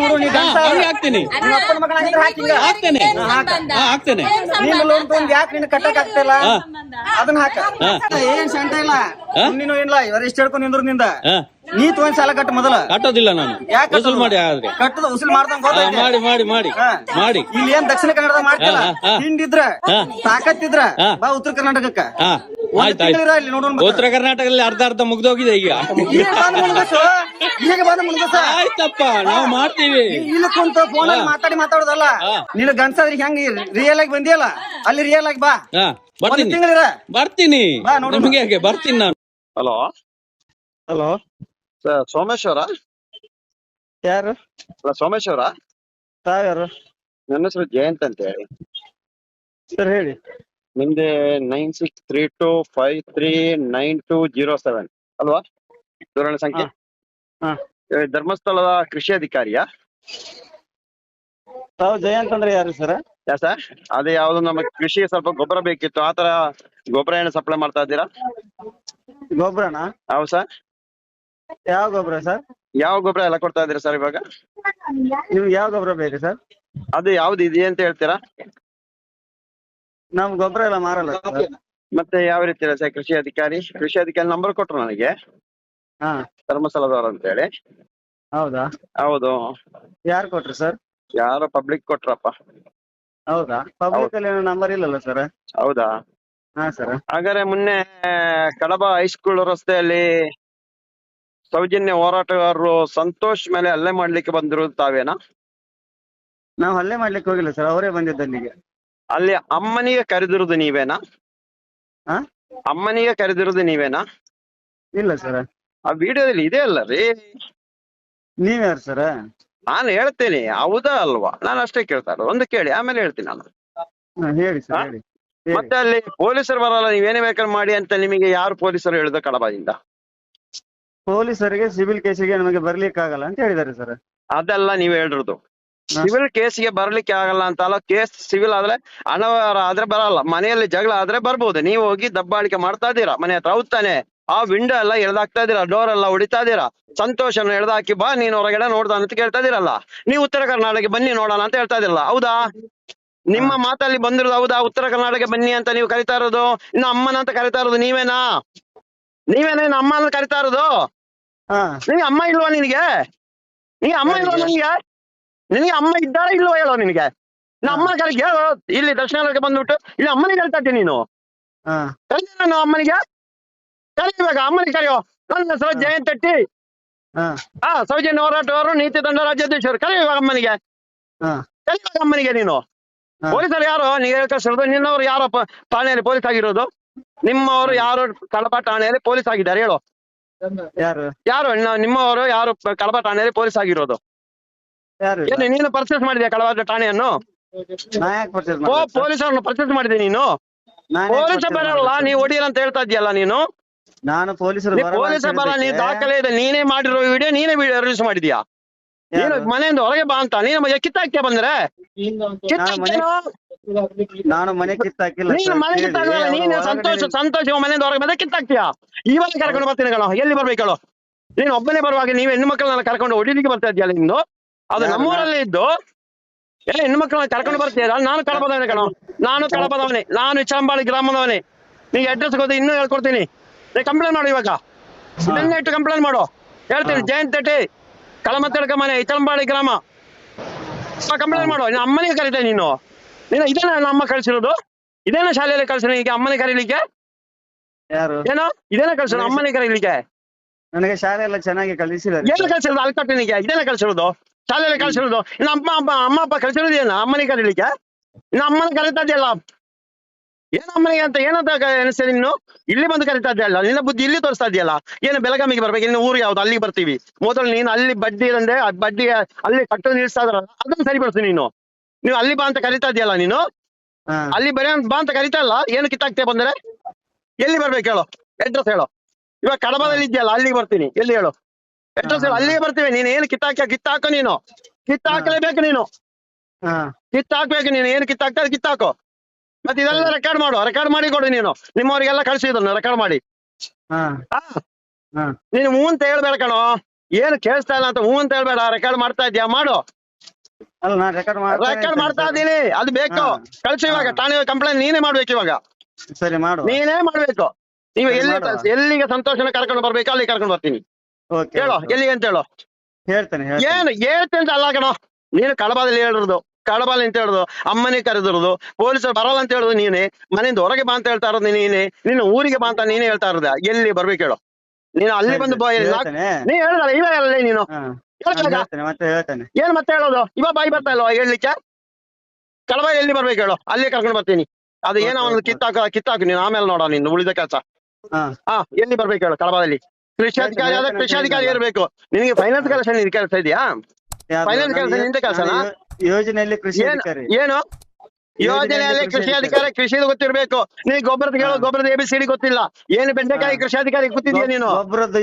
ನೋಡು ನೀ. ಹಾಕ್ತೀನಿ. ನಿಮ್ಮ ಅಪ್ಪನ. ಹಾಕ್ತೇನೆ. ಹಾ, ಹಾಕ್ತೇನೆ. ನೀನು ಲೋನ್ ತಗೊಂಡ್ ಯಾಕೆ ನಿನ್ನ ಕಟ್ಟಕ್ ಆಗ್ತಿಲ್ಲ? ಅದನ್ನ ಹಾಕ. ಹಾ. ಏನ್ ಸಂಟ ಇಲ್ಲ? ನೀನು ಏನಿಲ್ಲ ಇವ್ರ ಇಷ್ಟ ಹೇಳ್ಕೊಂಡು ನಿಂದ್ರ ನಿಂದ. ನೀ ತಗೊಂಡ್ ಸಾಲ ಕಟ್ಟ ಮೊದಲ. ಕಟ್ಟೋದಿಲ್ಲ ನಾನು. ಯಾಕೆ ವಸೂಲ್ ಮಾಡಿ ಆದ್ರೆ. ಕಟ್ಟದ ಉಸಿಲ್ ಮಾಡ್ದಂಗ ಗೊತ್ತೈತೆ ಮಾಡಿ ಮಾಡಿ ಮಾಡಿ ಮಾಡಿ. ಇಲ್ಲಿ ಏನ್ ದಕ್ಷಿಣ ಕನ್ನಡದ ಮಾಡ್ತಿಲ್ಲ. ಹಿಂಡಿದ್ರ ತಾಕತ್ತಿದ್ರ. ಬಾ ಉತ್ತರ ಕರ್ನಾಟಕಕ್ಕ. ಆಯ್ತು ಆಯ್ತು. ಉತ್ತರ ಕರ್ನಾಟಕದಲ್ಲಿ ಅರ್ಧ ಅರ್ಧ ಮುಗ್ದೋಗಿದೆ ಈಗ. ಈಗ ಬಂದ್ ಮುಳುಗಸು ಈಗ ಬಂದ್ ಮುಳುಗಸ ಆಯ್ತಪ್ಪ ನಾವು ಮಾಡ್ತೀವಿ. ಇಲ್ಲಿ ಕುಂತ ಫೋನ್ ಅಲ್ಲಿ ಮಾತಾಡಿ ಮಾತಾಡೋದಲ್ಲ. ನೀನು ಗನ್ಸಾದ್ರಿ ಹೆಂಗ್ ರಿಯಲ್ ಆಗಿ ಬಂದಿಯಲ್ಲ? ಅಲ್ಲಿ ರಿಯಲ್ ಆಗಿ ಬಾ. ಬರ್ತೀನಿ. ಬರ್ತೀನಿ. ನಿಮ್ಗೆ ಹೇಗೆ ಬರ್ತೀನಿ ನಾನು. ಹಲೋ ಹಲೋ ಸರ್ ಸೋಮೇಶ್ವರ ಯಾರು? ಅಲ್ಲ ಸೋಮೇಶ್ವರ ತಾವ್ಯಾರು? ನನ್ನ ಹೆಸರು ಜಯಂತ್ ಅಂತ ಹೇಳಿ ಸರ್ ಹೇಳಿ. ನಿಮ್ದೆ nine six three two five three nine two zero seven ಅಲ್ವಾ? ದೂರವಾಣಿ ಸಂಖ್ಯೆ? ಹಾ. ಏ, ಧರ್ಮಸ್ಥಳದ ಕೃಷಿ ಅಧಿಕಾರಿಯಾ? ತಾವು ಜಯಂತ್ ಅಂದ್ರೆ ಯಾರು ಸರ್? ಯಾ ಸರ್? ಅದೇ ಯಾವ್ದು ನಮಗೆ ಕೃಷಿಗೆ ಸ್ವಲ್ಪ ಗೊಬ್ಬರ ಬೇಕಿತ್ತು. ಆ ತರ ಗೊಬ್ಬರ ಏನು ಸಪ್ಲೈ ಮಾಡ್ತಾ ಇದ್ದೀರಾ? ಗೊಬ್ಬರನ? ಹೌದು ಸರ್. ಯಾವ ಗೊಬ್ಬರ ಸರ್? ಯಾವ ಗೊಬ್ಬರ ಎಲ್ಲ ಕೊಡ್ತಾ ಇದ್ದೀರಾ ಸರ್ ಇವಾಗ? ನಿಮ್ಗೆ ಯಾವ ಗೊಬ್ಬರ ಬೇಕು ಸರ್? ಅದು ಯಾವ್ದು ಇದೆ ಅಂತ ಹೇಳ್ತೀರಾ? ನಮ್ ಗೊಬ್ಬರ ಎಲ್ಲ ಮಾರಲ್ಲ ಸರ್ ಮತ್ತೆ ಯಾವ ರೀತಿ ಇದೆ ಸರ್ ಕೃಷಿ ಅಧಿಕಾರಿ? ಕೃಷಿ ಅಧಿಕಾರಿ ನಂಬರ್ ಕೊಟ್ರು ನನಗೆ. ಹಾ. ಧರ್ಮಸ್ಥಳದವ್ರು ಅಂತ ಹೇಳಿ ಹೌದಾ? ಹೌದು. ಯಾರು ಕೊಟ್ರು ಸರ್ ಯಾರು ಪಬ್ಲಿಕ್ ಕೊಟ್ರಪ್ಪ. ಹೌದಾ? ಪಬ್ಲಿಕ್ ಅಲ್ಲಿ ನಂಬರ್ ಇಲ್ಲಲ್ಲ ಸರ್ ಹೌದಾ? ಹಾ ಸರ್ ಹಾಗಾದ್ರೆ ಮೊನ್ನೆ ಕಡಬ ಹೈಸ್ಕೂಲ್ ರಸ್ತೆಯಲ್ಲಿ ಸೌಜನ್ಯ ಹೋರಾಟಗಾರರು ಸಂತೋಷ್ ಮೇಲೆ ಹಲ್ಲೆ ಮಾಡ್ಲಿಕ್ಕೆ ಬಂದಿರೋದು ತಾವೇನಾ? ನಾವು ಹಲ್ಲೆ ಮಾಡ್ಲಿಕ್ಕೆ ಹೋಗಿಲ್ಲ ಸರ್ ಅವರೇ ಬಂದಿದ್ದು ಅಲ್ಲಿಗೆ. ಅಲ್ಲಿ ಅಮ್ಮನಿಗೆ ಕರೆದಿರೋದು ನೀವೇನಾ? ಅಮ್ಮನಿಗೆ ಕರೆದಿರೋದು ನೀವೇನಾ? ಇಲ್ಲ ಸರ್. ಆ ವಿಡಿಯೋದಲ್ಲಿ ಇದೆ ಅಲ್ಲ ರೀ. ನೀವ್ ಯಾರು ಸರ್? ನಾನು ಹೇಳ್ತೇನೆ ಹೌದಾ ಅಲ್ವಾ? ನಾನು ಅಷ್ಟೇ ಕೇಳ್ತಾ ಇರೋದು. ಒಂದು ಕೇಳಿ ಆಮೇಲೆ ಹೇಳ್ತೀನಿ ನಾನು. ಹೇಳಿ ಸರ್ ಹಾ? ಹೇಳಿ. ಮತ್ತೆ ಅಲ್ಲಿ ಪೊಲೀಸರು ಬರಲ್ಲ ನೀವೇನೇ ಬೇಕಾದ್ರೆ ಮಾಡಿ ಅಂತ ನಿಮಗೆ ಯಾರು ಪೊಲೀಸರು ಹೇಳಿದ ಕಡಬದಿಂದ ಪೊಲೀಸರಿಗೆ ಸಿವಿಲ್ ಕೇಸಿಗೆ ನಮಗೆ ಬರ್ಲಿಕ್ಕೆ ಆಗಲ್ಲ ಅಂತ ಹೇಳಿದ್ದಾರೆ ಸರ್. ಅದೆಲ್ಲ ನೀವು ಹೇಳಿರೋದು. ಸಿವಿಲ್ ಕೇಸ್ಗೆ ಬರ್ಲಿಕ್ಕೆ ಆಗಲ್ಲ ಅಂತ ಅಲ್ಲ ಕೇಸ್ ಸಿವಿಲ್ ಆದ್ರೆ ಅನವರ ಆದ್ರೆ ಬರಲ್ಲ ಮನೆಯಲ್ಲಿ ಜಗಳ ಆದ್ರೆ ಬರ್ಬೋದು. ನೀವು ಹೋಗಿ ದಬ್ಬಾಳಿಕೆ ಮಾಡ್ತಾ ಇದ್ದೀರಾ ಮನೆ ಹತ್ರ ಹೋಗ್ತಾನೆ ಆ ವಿಂಡೋ ಎಲ್ಲ ಎಳ್ದಾಕ್ತಾ ಇದೀರಾ ಡೋರ್ ಎಲ್ಲ ಹೊಡಿತಾ ಇದೀರಾ ಸಂತೋಷನ ಎಳ್ದಾಕಿ ಬಾ ನೀನ್ ಹೊರಗಡೆ ನೋಡ್ದ ಅಂತ ಕೇಳ್ತಾ ಇದೀರಲ್ಲ ನೀವು ಉತ್ತರ ಕರ್ನಾಟಕ ಬನ್ನಿ ನೋಡೋಣ ಅಂತ ಹೇಳ್ತಾ ಇದಿರಲ್ಲ ಹೌದಾ? ನಿಮ್ಮ ಮಾತಲ್ಲಿ ಬಂದಿರೋದು ಹೌದಾ? ಉತ್ತರ ಕರ್ನಾಟಕ ಬನ್ನಿ ಅಂತ ನೀವು ಕರಿತಾ ಇರೋದು? ಇನ್ನ ಅಮ್ಮನ ಅಂತ ಕರಿತಾ ಇರೋದು ನೀವೇನಾ? ನೀವೇನ ಅಮ್ಮನ ಅಮ್ಮ ಅಂತ ಕರಿತಾ ಇರೋದು? ಹಾ. ನಿನಗೆ ಅಮ್ಮ ಇಲ್ವಾ ನಿನ್ಗೆ? ನೀ ಅಮ್ಮ ಇಲ್ವಾ ನಿನಗೆ? ನಿನಗೆ ಅಮ್ಮ ಇದ್ದಾರಾ ಇಲ್ಲವೋ ಹೇಳೋ ನಿನಗೆ? ನಾ ಅಮ್ಮನ ಕರೆಗೆ ಹೇಳು ಇಲ್ಲಿ ದರ್ಶನ ಬಂದ್ಬಿಟ್ಟು ಇಲ್ಲಿ ಅಮ್ಮನಿಗೆ ಹೇಳ್ತಾ ಇದ್ದೀನಿ ನೀನು. ಕರೀತೀನಿ ನಾನು ಅಮ್ಮನಿಗೆ. ಕರೀಬೇಕು ಅಮ್ಮನಿಗೆ ಕರೆಯೋ. ನನ್ನ ಹೆಸರು ಜಯಂತ್ ತಟ್ಟಿ. ಹಾ. ಸೌಜನ್ಯ ಹೋರಾಟಗಾರರು ನೀತಿ ದಂಡ ರಾಜ್ಯಾಧ್ಯಕ್ಷರು ಕರೆಯುವಾಗ ಅಮ್ಮನಿಗೆ. ಹಾ. ಕರೆಯುವಾಗ ಅಮ್ಮನಿಗೆ ನೀನು. ಪೊಲೀಸರು ಯಾರು? ನೀವು ಹೇಳ್ತಾ ನಿನ್ನವರು ಯಾರು ಠಾಣೆಯಲ್ಲಿ ಪೊಲೀಸ್ ಆಗಿರೋದು? ನಿಮ್ಮವರು ಯಾರು ಕಳಪ ಠಾಣೆಯಲ್ಲಿ ಪೊಲೀಸ್ ಆಗಿದ್ದಾರೆ? ಹೇಳು. ಯಾರು? ಯಾರು? ನಿಮ್ಮವರು ಯಾರು ಕಳಪ ಠಾಣೆಯಲ್ಲಿ ಪೊಲೀಸ್ ಆಗಿರೋದು? ಯಾರು ಏನು ನೀನು ಪರ್ಚೇಸ್ ಮಾಡಿದ್ಯಾ ಕಳವಾದ ಠಾಣೆಯನ್ನು? ನಾ ಯಾಕೆ ಪರ್ಚೇಸ್ ಓ ಪೊಲೀಸರನ್ನು ಪರ್ಚೇಸ್ ಮಾಡಿದೆ ನೀನು? ಪೊಲೀಸ ಬರಲ್ಲ ನೀವು ಹೊಡಿಯಲ್ಲ ಅಂತ ಹೇಳ್ತಾ ಇದ್ದೀಯಲ್ಲ ನೀನು? ನಾನು ಪೊಲೀಸರು ನೀ ಬರಲ್ಲ ಪೊಲೀಸ ಅಂತ ಬರ ನೀ ಹೇಳಿದ್ದಕ್ಕೆ. ದಾಖಲೆ ಇದೆ ನೀನೇ ಮಾಡಿರೋ ವಿಡಿಯೋ ನೀನೇ ರಿಲೀಸ್ ಮಾಡಿದ್ಯಾ? ನೀನು ಯಾರು? ಮನೆಯಿಂದ ಹೊರಗೆ ಬಾ ಅಂತ ನೀನು ಮ- ಕಿತ್ತಾಕ್ತೀಯ ಬಂದ್ರೆ? ನಾನು ಮನೆ ಕಿತ್ತಾಕಿಲ್ಲ ನೀನು ಸರ್, ಮನೆ ಕೇಳಿ. ಕಿತ್ತಾಕಲ್ಲ ಅವ್ರು ನೀನು ಹೊರಗಡೆ ಸಂತೋಷ ಸಂತೋಷ ಇವ ಮನೆಯಿಂದ ಹೊರಗೆ ಬಂದ್ರೆ ಕಿತ್ತಾಕ್ತೀಯ ಇವಾಗ ಕರ್ಕೊಂಡು ಬರ್ತೀನಿ ಕಣೋ ಎಲ್ಲಿ ಬರ್ಬೇಕು ಹೇಳು? ನೀನು ಒಬ್ಬನೇ ಬರುವಾಗ ನೀವು ಹೆಣ್ಣು ಮಕ್ಕಳನ್ನ ಕರ್ಕೊಂಡು ಹೊಡಿಲಿಕ್ಕೆ ಬರ್ತಾ ಇದೆಯಲ್ಲ ನಿಂದು ಅದು? ನಮ್ಮೂರಲ್ಲಿ ಇದ್ದು ಏ ಹೆಣ್ಣು ಮಕ್ಕಳನ್ನ ಕರ್ಕೊಂಡು ಬರ್ತೀಯ? ನಾನು ಕಡಪದವನೇ ಕಣೋ. ನಾನು ಕಡಪದವನೇ ನಾನು ಚಂಬಾಳಿ ಗ್ರಾಮದವನೇ. ನಿಂಗೆ ಅಡ್ರೆಸ್ ಗೊತ್ತ ಇನ್ನೂ ಹೇಳ್ಕೊಡ್ತೀನಿ. ನೀ ಕಂಪ್ಲೇಂಟ್ ಮಾಡು ಇವಾಗ. ನಿನ್ನೆ ಇಟ್ಟು ಕಂಪ್ಲೇಂಟ್ ಮಾಡು. ಹೇಳ್ತೀನಿ. ಜಯಂತ್ ತಟ್ಟಿ ಕಳಮತ್ತಡ್ಕ ಮನೆ ಇಚಂಬಾಳಿ ಗ್ರಾಮ. ಕಂಪ್ಲೇಂಟ್ ಮಾಡು. ನಿನ್ನ ಅಮ್ಮನಿಗೆ ಕರೀತೆ ನೀನು. ನೀನು ಇದೇನ ನನ್ನ ಅಮ್ಮ ಕಳ್ಸಿರೋದು? ಇದೇನ ಶಾಲೆಯಲ್ಲಿ ಕಳ್ಸಿರೋ ಈಗ ಅಮ್ಮನಿಗೆ ಕರೀಲಿಕ್ಕೆ? ಯಾರು? ಏನೋ? ಇದೇನ ಕಳ್ಸಿರೋ ಅಮ್ಮನಿಗೆ ಕರೀಲಿಕ್ಕೆ? ನನಗೆ ಶಾಲೆ ಎಲ್ಲ ಚೆನ್ನಾಗಿ ಕಲಿಸಿದ್ದಾರೆ. ಏನು ಕಳ್ಸಿರೋದು? ಅಲ್ಕಟ್ಟಿನಿಗೆ ಇದೇನ ಕಳ್ಸಿರೋದು? ಶಾಲೆಯಲ್ಲಿ ಕಳ್ಸಿರೋದು ಇನ್ನು ಅಮ್ಮ ಅಮ್ಮ ಅಮ್ಮ ಅಪ್ಪ ಕಳ್ಸಿರೋದು ಏನ? ಅಮ್ಮನಿಗೆ ಕರೀಲಿಕ್ಕೆ ಇನ್ನು ಅಮ್ಮನ ಕರೀತಾ ಇದೆಯಲ್ಲ? ಏನು ಅಮ್ಮನಿಗೆ ಅಂತ ಏನಂತ ಅನಿಸ್ತದೆ ನೀನು? ಇಲ್ಲಿ ಬಂದು ಕರಿತಾ ಇದೆಯಲ್ಲ? ನಿನ್ನ ಬುದ್ಧಿ ಇಲ್ಲಿ ತೋರಿಸ್ತಾ ಇದೆಯಲ್ಲ? ಏನು ಬೆಳಗಾಮಿಗೆ ಬರ್ಬೇಕು? ಇನ್ನು ಊರು ಯಾವ್ದು? ಅಲ್ಲಿಗೆ ಬರ್ತೀವಿ. ಮೊದಲು ನೀನು ಅಲ್ಲಿ ಬಡ್ಡಿ ಇರಂದ್ರೆ ಆ ಬಡ್ಡಿ ಅಲ್ಲಿ ಕಟ್ಟು ನಿಲ್ಸ್ತಾ ಇದ್ರಲ್ಲ ಅದನ್ನ ಸರಿಪಡಿಸು ನೀನು. ನೀವು ಅಲ್ಲಿ ಬಾ ಅಂತ ಕರಿತಾ ಇದೆಯಲ್ಲ ನೀನು? ಅಲ್ಲಿ ಬರೆಯ ಬಾ ಅಂತ ಕರಿತಾ ಇಲ್ಲ? ಏನು ಕಿತ್ತಾಗ್ತೇ ಬಂದ್ರೆ? ಎಲ್ಲಿ ಬರ್ಬೇಕು ಹೇಳು? ಅಡ್ರೆಸ್ ಹೇಳು. ಇವಾಗ ಕಡಬದಲ್ಲಿ ಇದೆಯಲ್ಲ ಅಲ್ಲಿಗೆ ಬರ್ತೀನಿ. ಎಲ್ಲಿ ಹೇಳು? ಅಡ್ರೆಸ್ ಹೇಳು ಅಲ್ಲಿಗೆ ಬರ್ತೀವಿ. ನೀನು ಏನು ಕಿತ್ತಾಕ ಕಿತ್ತಾಕ ನೀನು. ಕಿತ್ತಾಕಲೇಬೇಕು ನೀನು. ಹಾ. ಕಿತ್ತಾಕ್ಬೇಕು ನೀನು. ಏನು ಕಿತ್ತಾಕ್ತಾ ಕಿತ್ತಾಕೋ. ಮತ್ತೆ ಇದೆಲ್ಲ ರೆಕಾರ್ಡ್ ಮಾಡು. ರೆಕಾರ್ಡ್ ಮಾಡಿ ಕೊಡು ನೀನು. ನಿಮ್ಮವರಿಗೆಲ್ಲ ಇದನ್ನ ರೆಕಾರ್ಡ್ ಮಾಡಿ. ನೀನು ಹೂ ಅಂತ ಹೇಳ್ಬೇಡ ಕಣೋ. ಏನು ಕೇಳಿಸ್ತಾ ಇಲ್ಲ ಅಂತ ಹೂ ಅಂತ ಹೇಳ್ಬೇಡ. ರೆಕಾರ್ಡ್ ಮಾಡ್ತಾ ಇದ್ಯಾ? ಮಾಡು. ರೆಕಾರ್ಡ್ ಮಾಡ್ತಾ ಇದ್ದೇನೆ ಇದ್ದೀನಿ. ಅದು ಬೇಕು. ಕಳ್ಸಿ ಇವಾಗ. ಠಾಣೆ ಕಂಪ್ಲೇಂಟ್ ನೀನೇ ಮಾಡ್ಬೇಕು ಇವಾಗ. ಸರಿ ಮಾಡು. ನೀನೇ ಮಾಡ್ಬೇಕು. ನೀವು ಎಲ್ಲಿ ಎಲ್ಲಿಗೆ ಸಂತೋಷನ ಕರ್ಕೊಂಡು ಬರ್ಬೇಕು ಅಲ್ಲಿ ಕರ್ಕೊಂಡು ಬರ್ತೀನಿ. ಹೇಳು ಎಲ್ಲಿಗೆ ಅಂತ ಹೇಳು? ಹೇಳ್ತೇನೆ ಹೇಳ್ತೇನೆ. ಏನು ಹೇಳ್ತೆ ಅಂತ ಅಲ್ಲ ಕಣೋ. ನೀನು ಕಡಬದಲ್ಲಿ ಹೇಳಿರೋದು. ಕಡಬಲ್ಲಿ ಅಂತ ಹೇಳುದು. ಅಮ್ಮನೇ ಕರೆದಿರೋದು. ಪೊಲೀಸರು ಬರಲ್ಲ ಅಂತ ಹೇಳುದು ನೀನೆ. ಮನೆಯಿಂದ ಹೊರಗೆ ಬಾ ಅಂತ ಹೇಳ್ತಾ ಇರೋದು ನೀನೆ. ನಿನ್ನ ಊರಿಗೆ ಬಾ ಅಂತ ನೀನೇ ಹೇಳ್ತಾ ಇರೋದ. ಎಲ್ಲಿ ಬರ್ಬೇಕು ಹೇಳು. ನೀನು ಅಲ್ಲಿ ಬಂದು ನೀ ಹೇಳ್ದಲ್ಲ ಇವ ಅಲ್ಲೇ ನೀನು ಹೇಳ್ತೇನೆ ಹೇಳ್ತೇನೆ. ಏನ್ ಮತ್ತೆ ಹೇಳೋದು? ಇವಾಗ ಬಾಯಿ ಬರ್ತಾ ಇಲ್ವಾ ಹೇಳಲಿಕ್ಕೆ? ಕಡಬ ಎಲ್ಲಿ ಬರ್ಬೇಕು ಹೇಳು. ಅಲ್ಲೇ ಕರ್ಕೊಂಡು ಬರ್ತೀನಿ. ಅದು ಏನೋ ಒಂದು. ಕಿತ್ತಾಕ ಕಿತ್ತಾಕು ನೀನು. ಆಮೇಲೆ ನೋಡೋ ನೀನು ಉಳಿದ ಕೆಲಸ. ಹಾ. ಹಾ ಎಲ್ಲಿ ಬರ್ಬೇಕು ಹೇಳು ಕಡಬದಲ್ಲಿ? ಕೃಷಿ ಅಧಿಕಾರಿ ಆದ್ರೆ ಕೃಷಿಕಾರಿ ಕೃಷಿ ಅಧಿಕಾರಿ. ಇರಬೇಕು. ನಿನಗೆ ಫೈನಾನ್ಸ್ ಕೆಲಸ ಕೆಲಸ ಇದೆಯಾ? ಫೈನಾನ್ಸ್ ಕೆಲಸ ನಿಂದ ಕೆಲ್ಸ ಕೆಲ್ಸನಾ? ಯೋಜನೆಯಲ್ಲಿ ಕೃಷಿ ಅಧಿಕಾರಿ. ಏನು? ಯೋಜನೆಯಲ್ಲಿ ಕೃಷಿ ಅಧಿಕಾರಿ. ಕೃಷಿ ಗೊತ್ತಿರ್ಬೇಕು. ನೀ ಗೊಬ್ಬರದ ಕೇಳೋ ಗೊಬ್ಬರದ ಎ ಬಿ ಸಿಡಿ ಗೊತ್ತಿಲ್ಲ. ಏನು ಬೆಂಡೆಕಾಯಿ ಕೃಷಿ ಅಧಿಕಾರಿ ಗೊತ್ತಿದ್ಯಾ ನೀನು? ಗೊಬ್ಬರದ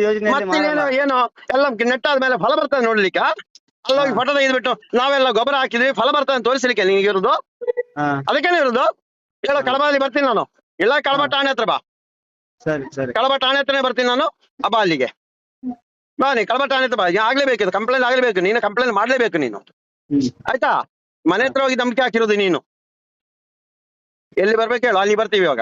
ಮಾಡಲ್ಲ. ಏನು? ಎಲ್ಲ ನೆಟ್ಟಾದ್ಮೇಲೆ ಫಲ ಬರ್ತದೆ ನೋಡ್ಲಿಕ್ಕ ಅಲ್ಲೋಗಿ. ಫೋಟೋ ತೆಗೆದ್ಬಿಟ್ಟು ನಾವೆಲ್ಲ ಗೊಬ್ಬರ ಹಾಕಿದ್ವಿ ಫಲ ಬರ್ತದೆ ತೋರಿಸ್ಲಿಕ್ಕೆ ನಿನಗೆ ಇರುದು ಅದಕ್ಕೇನೆ ಇರುದು? ಹೇಳೋ. ಕಡಬಲ್ಲಿ ಬರ್ತೀನಿ ನಾನು. ಇಲ್ಲ ಆಣೆ ಠಾಣೆ ಹತ್ರ ಬಾ. ಸರಿ ಸರಿ. ಕಡಬ ಠಾಣೆ ಹತ್ರನೇ ಬರ್ತೀನಿ ನಾನು. ಅಬ್ಬ ಅಲ್ಲಿಗೆ. ಬಾ ನೀ ಕಳಬ ಠಾಣೆ ಹತ್ರ ಬಾ. ಆಗ್ಲೇಬೇಕು ಕಂಪ್ಲೇಂಟ್ ಆಗ್ಲೇಬೇಕು. ನೀನು ಕಂಪ್ಲೇಂಟ್ ಮಾಡ್ಲೇಬೇಕು ನೀನು. ಆಯ್ತಾ? ಮನೆ ಹತ್ರ ಹೋಗಿ ನಂಬಿಕೆ ಹಾಕಿರೋದು ನೀನು. ಎಲ್ಲಿ ಬರ್ಬೇಕು ಹೇಳು? ಅಲ್ಲಿ ಬರ್ತೀವಿ ಇವಾಗ.